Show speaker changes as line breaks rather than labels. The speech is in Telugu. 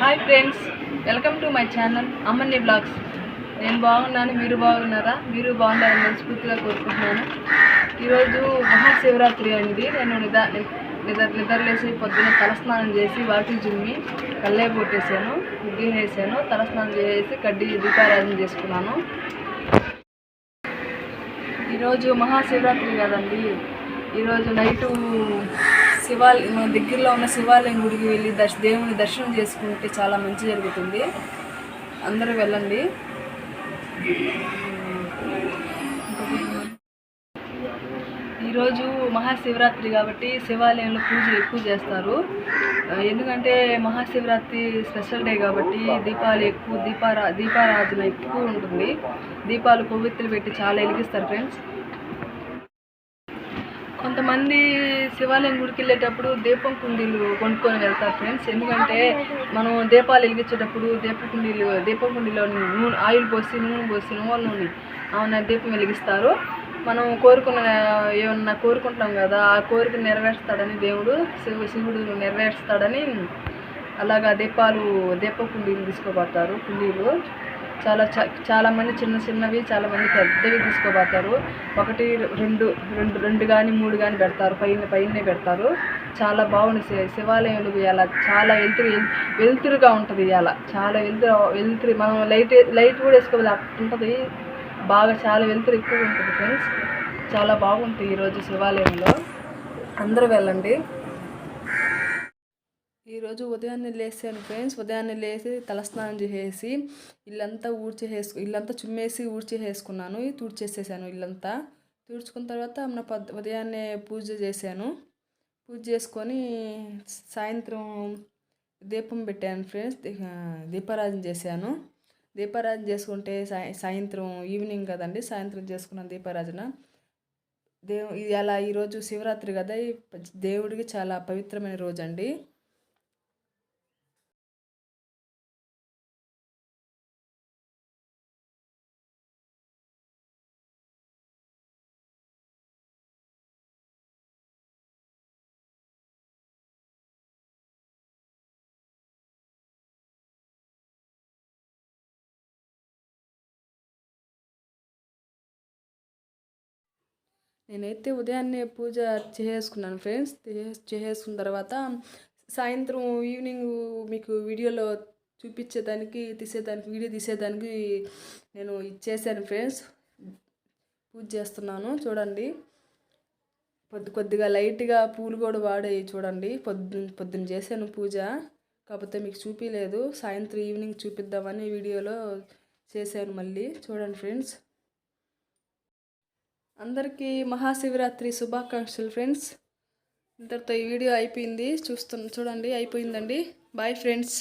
Hi friends welcome to my channel Ammanni blogs నేను బాగున్నాను మీరు బాగున్నారా? మీరు బాగున్నారని మనస్ఫూర్తిగా కోరుకుంటున్నాను. ఈరోజు మహాశివరాత్రి అండి. నేను నిద నిద్ర నిద్రలేసి పొద్దున్న తలస్నానం చేసి వాకిలి జుమ్మి కళ్ళే పొట్టేసాను ముగ్గు వేసాను తలస్నానం చేసి కడ్డీ దీపారాధన చేసుకున్నాను. ఈరోజు మహాశివరాత్రి కదండి. ఈరోజు నైటు శివాలయం మన దగ్గరలో ఉన్న శివాలయం గుడికి వెళ్ళి దర్శ దేవుని దర్శనం చేసుకుంటే చాలా మంచి జరుగుతుంది. అందరూ వెళ్ళండి. ఈరోజు మహాశివరాత్రి కాబట్టి శివాలయంలో పూజలు ఎక్కువ చేస్తారు. ఎందుకంటే మహాశివరాత్రి స్పెషల్ డే కాబట్టి దీపాలు ఎక్కువ దీపారా దీపారాధన ఎక్కువ ఉంటుంది. దీపాలు కొవ్వెత్తులు పెట్టి చాలా వెలిగిస్తారు ఫ్రెండ్స్. కొంతమంది శివాలయం గుడికి వెళ్ళేటప్పుడు దీపం కుండీలు కొనుక్కొని వెళ్తారు ఫ్రెండ్స్. ఎందుకంటే మనం దీపాలు వెలిగించేటప్పుడు దీప కుండీలు దీపం కుండీలో నూనె ఆయిల్ పోసి నూనె పోసి నూనె నూనె అవున దీపం వెలిగిస్తారు. మనం కోరుకున్న ఏమన్నా కోరుకుంటాం కదా ఆ కోరిక నెరవేరుస్తాడని దేవుడు శివ శివుడు నెరవేరుస్తాడని అలాగా దీపాలు దీప కుండీలు తీసుకోబోతారు కుండీలు. చాలా చ- చాలా మంది చిన్న చిన్నవి చాలామంది పెద్దవి తీసుకోబోతారు ఒకటి రెండు రెండు రెండు కానీ మూడు కానీ పెడతారు. పైన పైనే పెడతారు. చాలా బాగుంది. శివాలయంలో ఇవాళ చాలా వెలుతురు వెలుతురుగా ఉంటుంది ఇవాళ చాలా వెలుతురు వెలుతురు మనం లైట్ లైట్ కూడా వేసుకోవాలి. ఉంటుంది బాగా చాలా వెలుతురు ఎక్కువ ఉంటుంది ఫ్రెండ్స్ చాలా బాగుంటుంది ఈరోజు శివాలయంలో. అందరూ వెళ్ళండి. ఈరోజు ఉదయాన్నే లేసాను ఫ్రెండ్స్. ఉదయాన్నే లేచి తలస్నానం చేసేసి ఇల్లంతా ఊడ్చేసేసు ఇల్లంతా చుమ్మేసి ఊడ్చేసేసుకున్నాను తుడిచేసేసాను ఇల్లంతా. తుడుచుకున్న తర్వాత మన పద్ ఉదయాన్నే పూజ చేశాను. పూజ చేసుకొని సాయంత్రం దీపం పెట్టాను ఫ్రెండ్స్. దీపారాజన దీపారాధన చేశాను. దీపారాధన చేసుకుంటే సాయ సాయంత్రం ఈవినింగ్ కదండి సాయంత్రం చేసుకున్నాను దీపారాధన. దేవు ఇది అలా ఈరోజు శివరాత్రి కదా ఈ దేవుడికి చాలా పవిత్రమైన రోజు అండి నేనైతే ఉదయాన్నే పూజ చేసుకున్నాను ఫ్రెండ్స్. చే- చేసేసుకున్న తర్వాత సాయంత్రం ఈవినింగ్ మీకు వీడియోలో చూపించేదానికి తీసేదానికి వీడియో తీసేదానికి నేను ఇది ఫ్రెండ్స్. పూజ చేస్తున్నాను చూడండి. పొద్దు కొద్దిగా లైట్గా పూలు కూడా వాడాయి చూడండి. పొద్దు పొద్దున్న చేశాను పూజ. కాకపోతే మీకు చూపించలేదు సాయంత్రం ఈవినింగ్ చూపిద్దామని వీడియోలో చేశాను మళ్ళీ. చూడండి ఫ్రెండ్స్. అందరికీ మహాశివరాత్రి శుభాకాంక్షలు ఫ్రెండ్స్. ఇంతటితో ఈ వీడియో అయిపోయింది. చూస్తు చూడండి అయిపోయిందండి. Bye friends